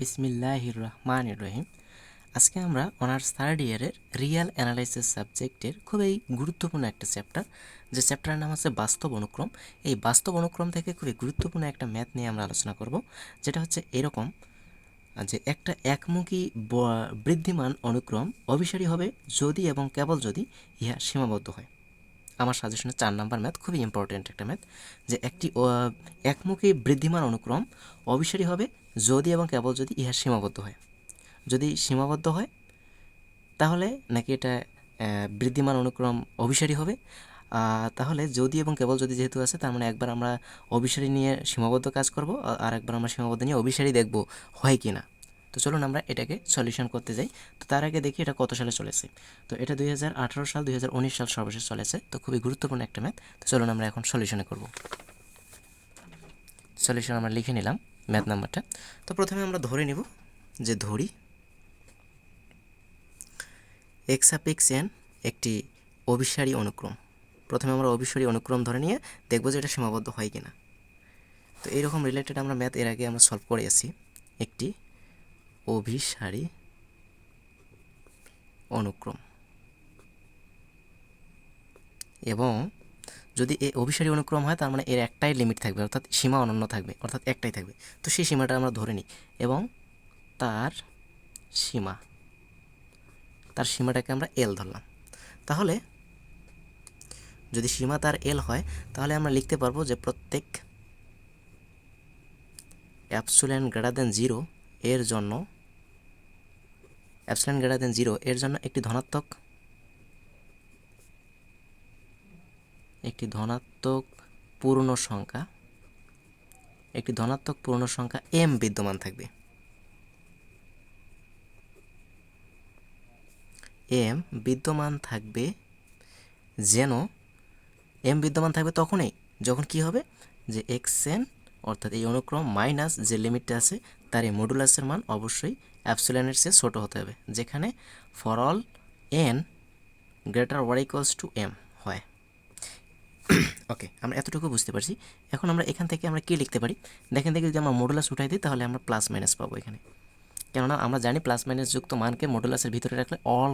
বিসমিল্লাহির রহমান রহিম আজকে আমরা অনার্স থার্ড ইয়ারের রিয়াল অ্যানালাইসিস সাবজেক্টের খুবই গুরুত্বপূর্ণ একটা চ্যাপ্টার যে চ্যাপ্টারের নাম হচ্ছে বাস্তব অনুক্রম। এই বাস্তব অনুক্রম থেকে খুবই গুরুত্বপূর্ণ একটা ম্যাথ নিয়ে আমরা আলোচনা করব, যেটা হচ্ছে এরকম, যে একটা একমুখী বৃদ্ধিমান অনুক্রম অভিসারী হবে যদি এবং কেবল যদি ইহা সীমাবদ্ধ হয়। আমার সাজেশনে চার নাম্বার ম্যাথ খুবই ইম্পর্টেন্ট একটা ম্যাথ যে একটি একমুখী বৃদ্ধিমান অনুক্রম অবিসারী হবে যদি এবং কেবল যদি ইহা সীমাবদ্ধ হয়। যদি সীমাবদ্ধ হয়, তাহলে নাকি এটা বৃদ্ধিমান অনুক্রম অভিসারী হবে। তাহলে যদি এবং কেবল যদি যেহেতু আছে, তার মানে একবার আমরা অভিসারী নিয়ে সীমাবদ্ধ কাজ করব আর একবার আমরা সীমাবদ্ধ নিয়ে অভিসারী দেখব হয় কি না তো চলুন আমরা এটাকে সলিউশন করতে যাই। তো তার আগে দেখি এটা কত সালে চলেছে। তো এটা দুই হাজার আঠেরো সাল, দুই হাজার উনিশ সাল সর্বশেষ চলেছে। তো খুবই গুরুত্বপূর্ণ একটা ম্যাথ তো চলুন আমরা এখন সলিউশনে করব। সলিউশন আমরা লিখে নিলাম ম্যাথ নাম্বারটা তো প্রথমে আমরা ধরে নিব যে ধরি এক্সাপিক্স এন একটি অভিসারী অনুক্রম। প্রথমে আমরা অভিসারী অনুক্রম ধরে নিয়ে দেখব যে এটা সীমাবদ্ধ হয় কিনা। তো এইরকম রিলেটেড আমরা ম্যাথ এর আগে আমরা সলভ করে আছি একটি অভিসারী অনুক্রম। এবং যদি এ অভিসারী অনুক্রম হয়, তার মানে এর একটাই লিমিট থাকবে, অর্থাৎ সীমা অনন্য থাকবে, অর্থাৎ একটাই থাকবে। তো সেই সীমাটা আমরা ধরে নিই এবং তার সীমা, তার সীমাটাকে আমরা এল ধরলাম। তাহলে যদি সীমা তার এল হয়, তাহলে আমরা লিখতে পারব যে প্রত্যেক অ্যাপসুলেন গ্রেটার দেন জিরো এর জন্য অ্যাপসুলেন গ্রেটার দেন জিরো এর জন্য একটি ধনাত্মক একটি ধনাত্মক পূর্ণ সংখ্যা, একটি ধনাত্মক পূর্ণ সংখ্যা এম বিদ্যমান থাকবে। এম বিদ্যমান থাকবে যেন এম বিদ্যমান থাকবে তখনই, যখন কি হবে? যে এক্স এন অর্থাৎ এই অনুক্রম মাইনাস যে লিমিটটা আছে তার এই মডুলাসের মান অবশ্যই অ্যাপসুলেনের চেয়ে ছোটো হতে হবে, যেখানে for all N greater or to M হয়। ওকে আমরা এতটুকু বুঝতে পারছি। এখন আমরা এখান থেকে আমরা কী লিখতে পারি? দেখেন দেখি যদি আমরা মডুলাস উঠাই দিই, তাহলে আমরা প্লাস মাইনাস পাবো এখানে। কেননা আমরা জানি প্লাস মাইনাস যুক্ত মানকে মডুলাসের ভিতরে রাখলে অল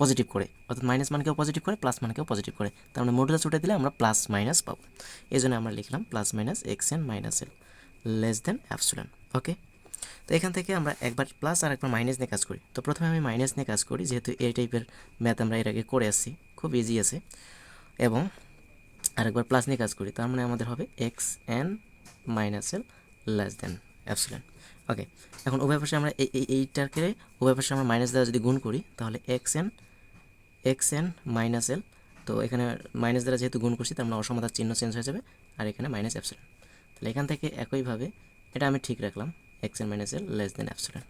পজিটিভ করে, অর্থাৎ মাইনাস মানকেও পজিটিভ করে প্লাস মানকেও পজিটিভ করে। তার মানে মডুলাস উঠে দিলে আমরা প্লাস মাইনাস পাবো। এই জন্য আমরা লিখলাম plus minus X N minus L less than epsilon okay তো এখান থেকে আমরা একবার প্লাস আর একবার মাইনাস নিয়ে কাজ করি। তো প্রথমে আমি মাইনাস নিয়ে কাজ করি, যেহেতু এই টাইপের ম্যাথ আমরা এর আগে করে আসছি, খুব ইজি আছে। এবং আরেকবার প্লাস নিয়ে কাজ করি, তার মানে আমাদের হবে X N minus L less than epsilon okay এখন উভয় পাশে আমরা এই, এই- এইটাকে উভয় পাশে আমরা মাইনাস দ্বারা যদি গুণ করি, তাহলে X N X N minus L তো এখানে মাইনাস দ্বারা যেহেতু গুণ করছি, তার মানে অসমতার চিহ্ন চেঞ্জ হয়ে যাবে, আর এখানে মাইনাস অ্যাপসিলেন তাহলে এখান থেকে একইভাবে, এটা আমি ঠিক রাখলাম। X N minus L less than epsilon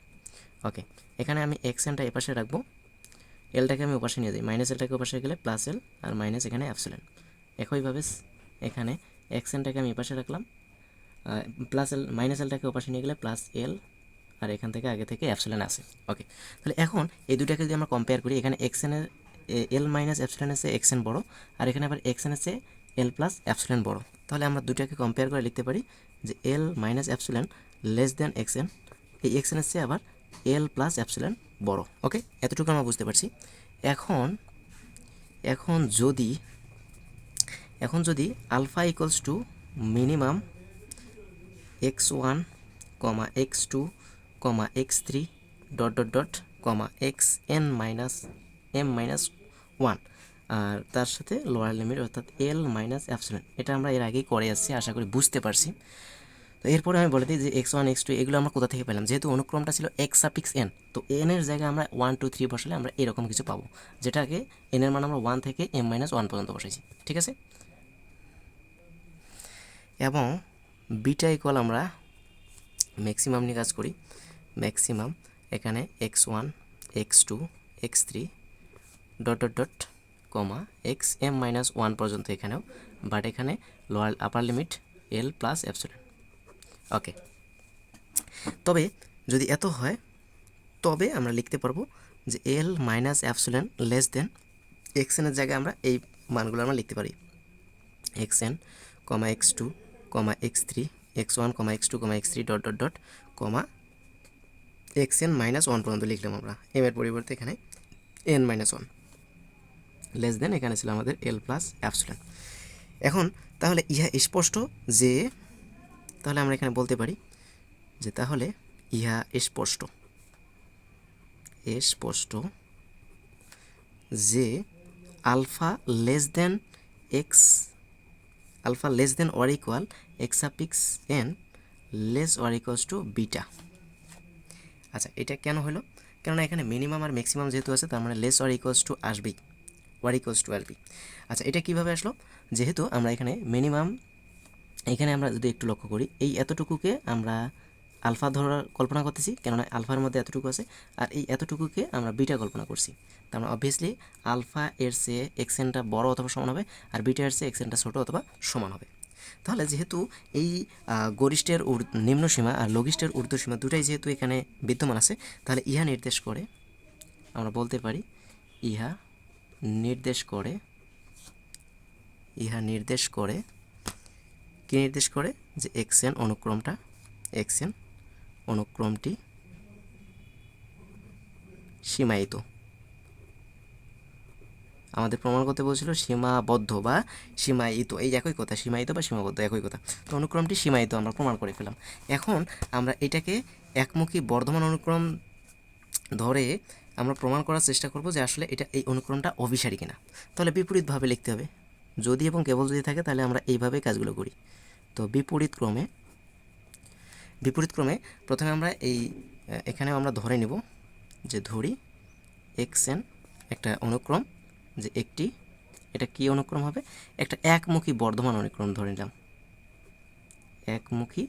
okay এখানে আমি এক্স এনটা এপাশে রাখব। এলটাকে আমি ওপাশে নিয়ে যাই। মাইনাস এলটাকে ওপাশে গেলে প্লাস এল আর মাইনাস এখানে অ্যাপসিলেন একইভাবে এখানে এক্স এনটাকে আমি এপাশে রাখলাম। প্লাস এল মাইনাস এলটাকে ওপাশে নিয়ে গেলে প্লাস এল আর এখান থেকে আগে থেকে অ্যাপসিলেন আসে। ওকে তাহলে এখন এই দুটাকে যদি আমরা কম্পেয়ার করি, এখানে এক্স এনের এল মাইনাস অ্যাপসিলেন এসে এক্স এন বড়, আর এখানে আবার এক্স এন এসে এল প্লাস অ্যাপসিলেন বড়। তাহলে আমরা দুটাকে কম্পেয়ার করে লিখতে পারি যে L minus epsilon less than X N এই এক্স এন এসে আবার এল প্লাস অ্যাপসিলেন বড় ওকে এতটুকু আমরা বুঝতে পারছি। এখন এখন যদি এখন যদি alpha equals to minimum X one comma X two comma X three dot dot dot comma X N minus M minus one আর তার সাথে লোয়ার লিমিট অর্থাৎ এল মাইনাস অ্যাপসিলেন এটা আমরা এর আগেই করে আসছি, আশা করি বুঝতে পারছি। তো এরপরে আমি বলে দিই যে এক্স ওয়ান এক্স টু এগুলো আমরা কোথা থেকে পেলাম? যেহেতু অনুক্রমটা ছিল এক্স সাপিক্স এন তো এন এর জায়গায় আমরা ওয়ান টু থ্রি বসালে আমরা এরকম কিছু পাবো। যেটাকে এন এর মান আমরা ওয়ান থেকে এম মাইনাস ওয়ান পর্যন্ত বসেছি ঠিক আছে? এবং বিটা ইকুয়াল আমরা ম্যাক্সিমাম নিয়ে কাজ করি। ম্যাক্সিমাম এখানে X one X two X three dot dot dot comma X M minus one পর্যন্ত এখানেও বাট এখানে lower upper limit L plus epsilon okay তবে যদি এত হয়, তবে আমরা লিখতে পারব যে L minus epsilon less than X এনের জায়গায় আমরা এই মানগুলো আমরা লিখতে পারি। X N comma X two comma X three X one comma X two comma X three dot dot dot comma X N minus one পর্যন্ত লিখলাম আমরা। এম এর পরিবর্তে এখানে N minus one less than এখানে ছিল আমাদের এল প্লাস অ্যাপসুলেন এখন, তাহলে ইহা স্পষ্ট যে, তাহলে আমরা এখানে বলতে পারি যে তাহলে ইহা স্পষ্ট। স্পষ্ট যে alpha less than X alpha less than or equal X suffix N less or equals to beta আচ্ছা এটা কেন হলো? কেননা এখানে মিনিমাম আর ম্যাক্সিমাম যেহেতু আছে, তার মানে লেস ওয়ার ইকুয়ালস টু আসবেই। ওয়ার ইকুয়ালস টু এলপি আচ্ছা এটা কীভাবে আসলো? যেহেতু আমরা এখানে মিনিমাম এখানে আমরা যদি একটু লক্ষ্য করি, এই এতটুকুকে আমরা আলফা ধরার কল্পনা করতেছি, কেননা আলফার মধ্যে এতটুকু আছে, আর এই এতটুকুকে আমরা বিটা কল্পনা করছি। তার মানে অবভিয়াসলি আলফা এর চেয়ে এক্সেনটা বড় অথবা সমান হবে, আর বিটা এর চেয়ে এক্সেনটা ছোটো অথবা সমান হবে। তাহলে যেহেতু এই গরিষ্ঠের নিম্ন সীমা আর লঘিষ্ঠের ঊর্ধ্ব সীমা দুটাই যেহেতু এখানে বিদ্যমান আছে, তাহলে ইহা নির্দেশ করে আমরা বলতে পারি, ইহা নির্দেশ করে, ইহা নির্দেশ করে, কি নির্দেশ করে? যে এক্সেন অনুক্রমটা এক্সেন অনুক্রমটি সীমায়িত। আমাদের প্রমাণ করতে বলছিল সীমাবদ্ধ বা সীমায়িত। এই একই কথা, সীমায়িত বা সীমাবদ্ধ, একই কথা। তো অনুক্রমটি সীমায়িত আমরা প্রমাণ করে ফেলাম এখন আমরা এটাকে একমুখী বর্ধমান অনুক্রম ধরে আমরা প্রমাণ করার চেষ্টা করব যে আসলে এটা এই অনুক্রমটা অভিসারী কিনা। তাহলে বিপরীতভাবে লিখতে হবে, যদি এবং কেবল যদি থাকে তাহলে আমরা এইভাবে কাজগুলো করি। তো বিপরীত ক্রমে বিপরীত ক্রমে প্রথমে আমরা এই এখানেও আমরা ধরে নিব যে ধরি এক্স এন একটা অনুক্রম যে একটি, এটা কি অনুক্রম হবে? একটা একমুখী বর্ধমান অনুক্রম ধরে নিলাম। একমুখী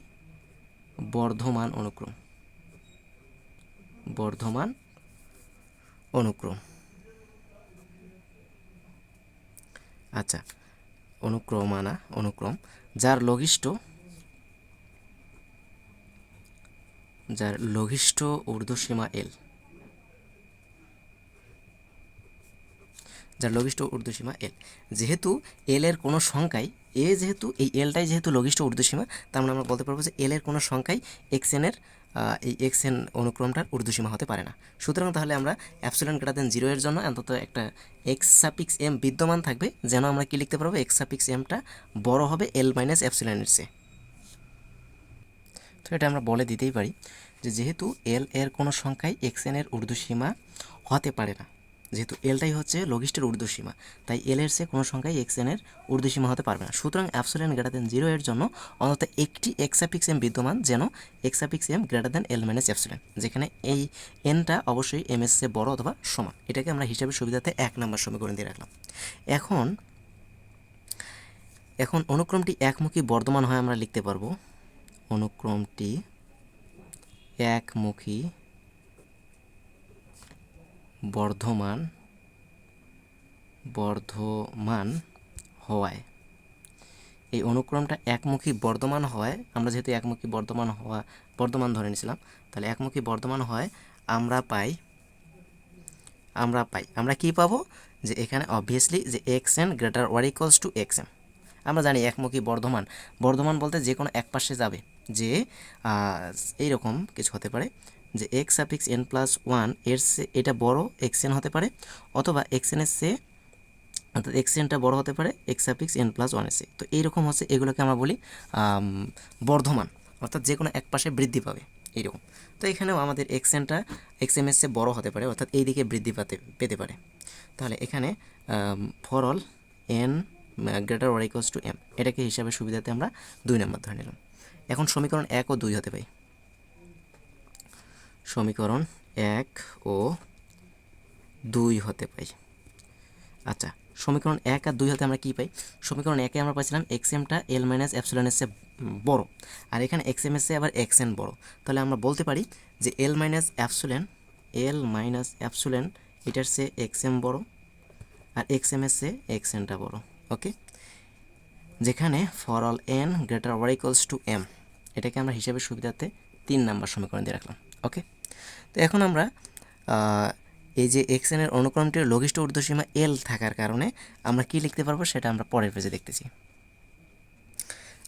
বর্ধমান অনুক্রম। বর্ধমান অনুক্রম। আচ্ছা অনুক্রমানা, অনুক্রম। যার লঘিষ্ঠ যার লঘিষ্ঠ ঊর্ধ্বসীমা এল যার লঘিষ্ঠ ঊর্ধ্বসীমা এল যেহেতু এল এর কোনো সংখ্যাই এ যেহেতু, এই এলটাই যেহেতু লঘিষ্ঠ ঊর্ধ্বসীমা, তার মানে আমরা বলতে পারব যে এল এর কোনো সংখ্যাই এক্স এনের এই এক্স এন অনুক্রমটার ঊর্ধ্বসীমা হতে পারে না। সুতরাং তাহলে আমরা অ্যাপসিলন গ্রেটার দেন জিরো এর জন্য অন্তত একটা এক্স সাপিক্স এম বিদ্যমান থাকবে, যেন আমরা কি লিখতে পারব? এক্স সাপিক্স এমটা বড় হবে এল মাইনাস অ্যাপসিলনের চেয়ে। তো এটা আমরা বলে দিতেই পারি যে যেহেতু এল এর কোনো সংখ্যায় এক্স এন এর ঊর্ধ্বসীমা হতে পারে না যেহেতু এলটাই হচ্ছে লঘিষ্ঠের ঊর্ধ্বসীমা তাই এল এর চেয়ে কোনো সংখ্যাই এক্সের ঊর্ধ্বসীমা হতে পারবে না। সুতরাং অ্যাপসোলেন গ্রেটার দেন জিরো এর জন্য অন্তত একটি এক্সাপিক্স এম বিদ্যমান যেন X suffix M greater than L minus epsilon যেখানে এই এনটা অবশ্যই এম এস চেয়ে বড় অথবা সমান। এটাকে আমরা হিসাবের সুবিধাতে এক নম্বর সমীকরণ দিয়ে রাখলাম। এখন এখন অনুক্রমটি একমুখী বর্ধমান হয় আমরা লিখতে পারব। অনুক্রমটি একমুখী বর্ধমান বর্ধমান হওয়ায়। এই অনুক্রমটা একমুখী বর্ধমান হয় আমরা যেহেতু একমুখী বর্ধমান হওয়া, বর্ধমান ধরে নিয়েছিলাম, তাহলে একমুখী বর্ধমান হয় আমরা পাই আমরা পাই। আমরা কি পাবো? যে এখানে অবভিয়াসলি যে X N greater or equals to X N আমরা জানি একমুখী বর্ধমান। বর্ধমান বলতে যে কোনো এক পাশে যাবে, যে এইরকম কিছু হতে পারে। যে এক্স সাফিক্স এন প্লাস ওয়ানের সে এটা বড় এক্স এন হতে পারে, অথবা এক্স এনের সে অর্থাৎ এক্স এনটা বড় হতে পারে X suffix N plus one সে তো এইরকম হচ্ছে এগুলোকে আমরা বলি বর্ধমান, অর্থাৎ যে কোনো এক পাশে বৃদ্ধি পাবে, এইরকম। তো এখানেও আমাদের এক্স এনটা এক্স এম এর চেয়ে বড় হতে পারে, অর্থাৎ এই দিকে বৃদ্ধি পাতে, পেতে পারে। তাহলে এখানে for all N greater or equals to M এটাকে হিসাবে সুবিধাতে আমরা দুই নম্বর ধরে নিলাম। এখন সমীকরণ এক ও দুই হতে পাই সমীকরণ এক ও দুই হতে পাই। আচ্ছা সমীকরণ এক আর দুই হতে আমরা কী পাই? সমীকরণ একে আমরা পাইছিলাম এক্স এমটা এল মাইনাস অ্যাপসিলনের চেয়ে বড়। আর এখানে এক্স এম এর চেয়ে আবার এক্স এন বড়। তাহলে আমরা বলতে পারি যে এল মাইনাস অ্যাপসুলেন এল মাইনাস অ্যাপসুলেন এটার চেয়ে এক্স এম বড় আর এক্স এম এর চেয়ে এক্স এনটা বড়। ওকে? যেখানে for all N greater or equals to M এটাকে আমরা হিসাবের সুবিধাতে তিন নাম্বার সমীকরণ দিয়ে রাখলাম। ওকে? তো এখন আমরা এই যে এক্স এনের অনুক্রমটির লঘিষ্ঠ ঊর্ধ্বসীমা এল থাকার কারণে আমরা কি লিখতে পারব সেটা আমরা পরের পেজে দেখতেছি।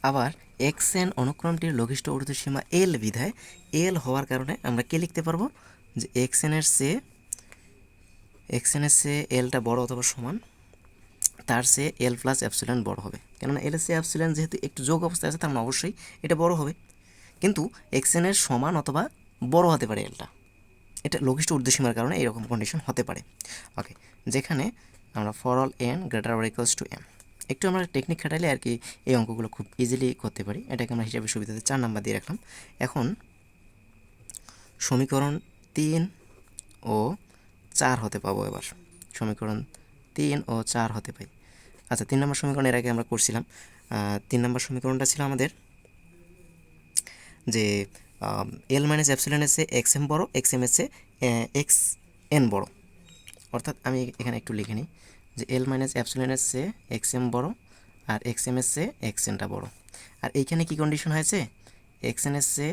আবার এক্স এন অনুক্রমটির লঘিষ্ঠ ঊর্ধ্বসীমা এল বিধায় এল হওয়ার কারণে আমরা কে লিখতে পারব? যে এক্স এনের সে এক্স এনের সে এলটা বড় অথবা সমান, তার সে এল প্লাস অ্যাপসিলেন্ট বড় হবে। কেননা এল সে অ্যাপসিলেন্ট যেহেতু একটু যোগ অবস্থায় আছে, তার মানে অবশ্যই এটা বড় হবে। কিন্তু এক্স এনের সমান অথবা বড় হতে পারে এলটা এটা লঘিষ্ঠ ঊর্ধ্বসীমার কারণে এরকম কন্ডিশন হতে পারে। ওকে যেখানে আমরা for all N greater or equals to M একটু আমরা টেকনিক খাটাইলে আর কি এই অঙ্কগুলো খুব ইজিলি করতে পারি। এটাকে আমরা হিসাবে সুবিধাতে চার নাম্বার দিয়ে রাখলাম। এখন সমীকরণ তিন ও চার হতে পাবো এবার। সমীকরণ তিন ও চার হতে পাই। আচ্ছা তিন নম্বর সমীকরণ এর আগে আমরা করছিলাম। তিন নম্বর সমীকরণটা ছিল আমাদের যে এল মাইনাস অ্যাপসিলন এসে এক্স এম বড়ো এক্স এম এসে এক্স এন বড়ো। অর্থাৎ আমি এখানে একটু লিখে নিই যে এল মাইনাস অ্যাপসিলন এসে এক্স এম বড়ো আর এক্স এম এসে এক্স এনটা বড়ো। আর এইখানে কি কন্ডিশন হয়েছে? এক্স এন এসে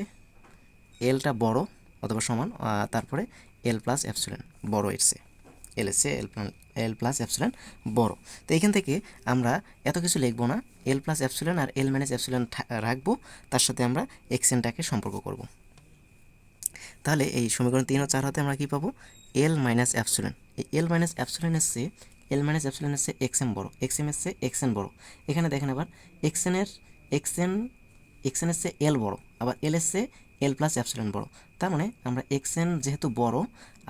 এলটা বড়ো অথবা সমান তারপরে এল প্লাস অ্যাপসিলন বড়ো এসে এল এসে এল এল প্লাস অ্যাপসিলন বড়। তো এইখান থেকে আমরা এত কিছু লিখব না। এল প্লাস অ্যাপসিলন আর এল মাইনাস অ্যাপসিলন রাখব। তার সাথে আমরা এক্সেনটাকে সম্পর্ক করব। তাহলে এই সমীকরণ তিন ও চার হাতে আমরা কী পাবো? এল মাইনাস অ্যাপসিলন এই এল মাইনাস অ্যাপসিলন এসছে এল মাইনাস অ্যাপসিলন এসছে এক্স এম বড়ো। এক্স এম এসছে এক্স এন বড়ো। এখানে দেখেন আবার এক্স এনের এক্স এন এক্স এন এসছে এল বড়ো। আবার এল এসছে এল প্লাস অ্যাপসিলন বড়ো। তার মানে আমরা এক্স এন যেহেতু বড়,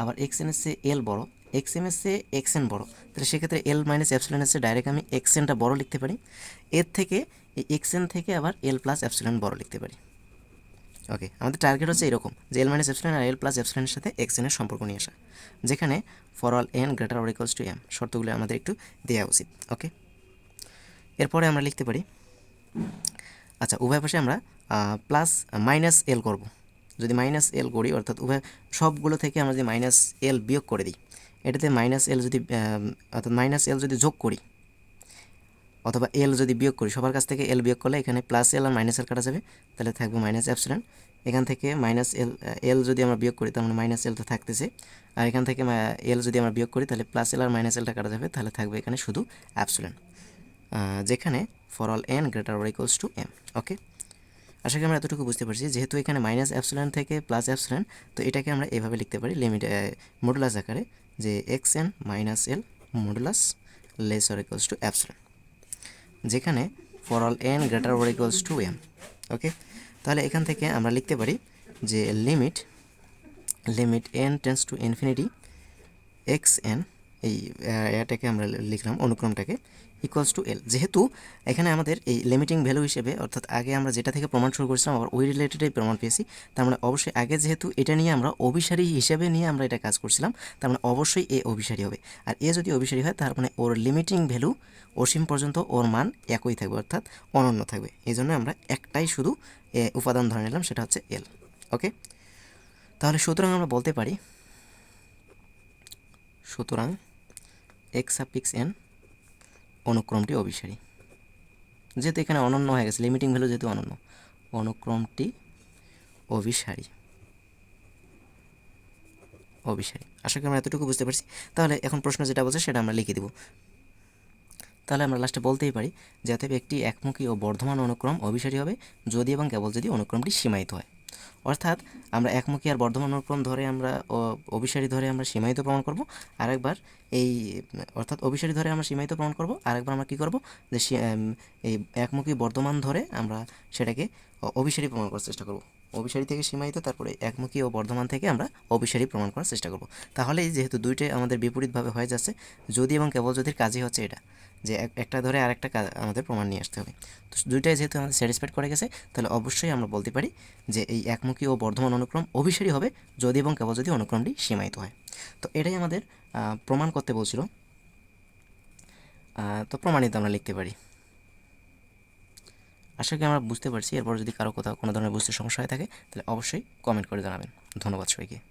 আবার এক্স এন এসছে এল বড়ো। এক্স এম এসছে এক্স এন বড়ো। তাহলে সেক্ষেত্রে এল মাইনাস অ্যাপসিলন এসছে ডাইরেক্ট আমি এক্স এনটা বড়ো লিখতে পারি। এর থেকে এই এক্স এন থেকে আবার এল প্লাস অ্যাপসিলন বড়ো লিখতে পারি। ওকে আমাদের টার্গেট হচ্ছে এরকম যে এল মাইনাস এপসিলন আর এল প্লাস এপসিলনের সাথে এক্স এনের সম্পর্ক নিয়ে আসা। যেখানে for all N greater or equals to M শর্তগুলো আমাদের একটু দেওয়া উচিত। ওকে এরপরে আমরা লিখতে পারি আচ্ছা উভয় পাশে আমরা প্লাস মাইনাস এল করব। যদি মাইনাস এল করি, অর্থাৎ উভয়, সবগুলো থেকে আমরা যদি মাইনাস এল বিয়োগ করে দিই এটাতে মাইনাস এল যদি অর্থাৎ মাইনাস এল যদি যোগ করি, অথবা এল যদি বিয়োগ করি, সবার কাছ থেকে এল বিয়োগ করলে এখানে প্লাস এল আর মাইনাস এল কাটা যাবে, তাহলে থাকবে মাইনাস অ্যাপসিলন এখান থেকে মাইনাস এল এল যদি আমরা বিয়োগ করি মানে মাইনাস এল তো থাকতেছে। আর এখান থেকে এল যদি আমরা বিয়োগ করি, তাহলে প্লাস এল আর মাইনাস এলটা কাটা যাবে, তাহলে থাকবে এখানে শুধু অ্যাপসিলন যেখানে for all N greater or equals to M okay আশা করি আমরা এতটুকু বুঝতে পারছি, যেহেতু এখানে মাইনাস অ্যাপসিলন থেকে প্লাস অ্যাপসিলন তো এটাকে আমরা এভাবে লিখতে পারি লিমিট মডুলাস আকারে। যে X N minus L modulus less or equals to epsilon যেখানে for all N greater or equals to M okay তাহলে এখান থেকে আমরা লিখতে পারি যে limit limit N tends to infinity X N এই এটাকে আমরা লিখলাম, অনুক্রমটাকে ইকুয়ালস টু এল যেহেতু এখানে আমাদের এই লিমিটিং ভ্যালু হিসেবে, অর্থাৎ আগে আমরা যেটা থেকে প্রমাণ শুরু করেছিলাম, আবার ওই রিলেটেডই প্রমাণ পেয়েছি, তার মানে অবশ্যই আগে যেহেতু এটা নিয়ে আমরা অভিসারী হিসেবে নিয়ে আমরা এটা কাজ করছিলাম, তার মানে অবশ্যই এ অভিসারী হবে। আর এ যদি অভিসারী হয়, তার মানে ওর লিমিটিং ভ্যালু অসীম পর্যন্ত ওর মান একই থাকবে, অর্থাৎ অনন্য থাকবে। এই জন্য আমরা একটাই শুধু উপাদান ধরে নিলাম, সেটা হচ্ছে এল ওকে? তাহলে সুতরাং আমরা বলতে পারি, সুতরাং এক্স সাপিক্স এন অনুক্রমটি অভিসারী যেহেতু এখানে অনন্য হয়ে গেছে লিমিটিং ভ্যালু যেহেতু অনন্য, অনুক্রমটি অভিসারী অভিসারী আশা করি আমরা এতটুকু বুঝতে পারছি। তাহলে এখন প্রশ্ন যেটা বলছে, সেটা আমরা লিখে দিব। তাহলে আমরা লাস্টে বলতেই পারি যে অতএব একটি একমুখী ও বর্ধমান অনুক্রম অভিসারী হবে, যদি এবং কেবল যদি অনুক্রমটি সীমায়িত হয়। অর্থাৎ আমরা একমুখী আর বর্ধমান অনুক্রম ধরে আমরা অভিসারী ধরে আমরা সীমায়িত প্রমাণ করব। আরেকবার এই, অর্থাৎ অভিসারী ধরে আমরা সীমায়িত প্রমাণ করব। আরেকবার আমরা কি করব? যে এই একমুখী বর্ধমান ধরে আমরা সেটাকে অভিসারী প্রমাণ করার চেষ্টা করব। অভিসারী থেকে সীমায়িত, তারপরে একমুখী ও বর্ধমান থেকে আমরা অভিসারী প্রমাণ করার চেষ্টা করব। তাহলেই যেহেতু দুইটাই আমাদের বিপরীতভাবে হয়ে যাচ্ছে, যদি এবং কেবল যদির কাজই হচ্ছে এটা, যে এক- একটা ধরে আরেকটা আমাদের প্রমাণ নিয়ে আসতে হবে। তো দুইটাই যেহেতু আমাদের স্যাটিসফাইড করে গেছে, তাহলে অবশ্যই আমরা বলতে পারি যে এই একমুখী ও বর্ধমান অনুক্রম অভিসারী হবে, যদি এবং কেবল যদি অনুক্রমটি সীমায়িত হয়। তো এটাই আমাদের প্রমাণ করতে বলছিল। তো প্রমাণিত আমরা লিখতে পারি। আশা করি আমরা বুঝতে পারছি। এরপর যদি কারও কোথাও কোনো ধরনের বুঝতে সমস্যা হয়ে থাকে, তাহলে অবশ্যই কমেন্ট করে জানাবেন। ধন্যবাদ সবাইকে।